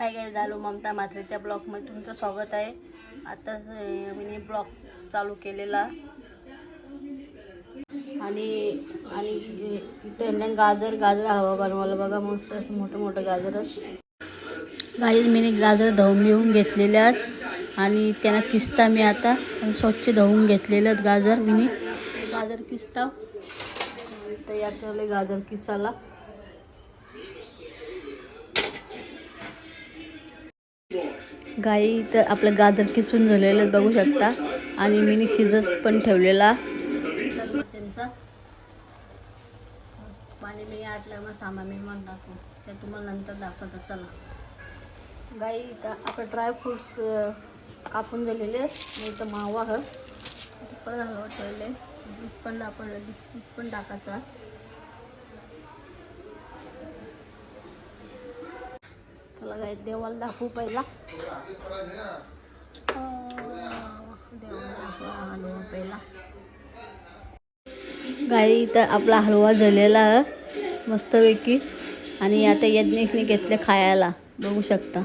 ममता म्हात्रेच्या ब्लॉगमध्ये तुमचं स्वागत आहे. आता मी ब्लॉग चालू केलेला. आणि आणि त्यांना गाजर गाजर हवा बनवायला बघा मस्त असं मोठं मोठं गाजर गाईज मी गाजर धावून घेऊन घेतलेले आहेत. आणि त्यांना किस्ता मी आता. स्वच्छ धवून घेतलेले आहेत गाजर. मी गाजर किसता. तयार केले गाजर किसाला गाई तर आपलं गाजर किसून झालेलं बघू शकता. आणि मी शिजत पण ठेवलेला. त्यांचा पाणी मी आटलं मग सामान मी मग टाकू. ते तुम्हाला नंतर दाखवतो चला. गाई इथं आपलं ड्रायफ्रूट्स कापून दिलेले नाही तर मावा ह. परत हलवत ठेवले. दूध पण आपण दूध पण टाकायचा. चला देवाला दाखवू पहिला. देवाला दाखवा हलवा पहिला. गाई इथं आपला हलवा झालेला मस्तपैकी. आणि आता यज्ञेशने घेतले खायला. बघू शकता.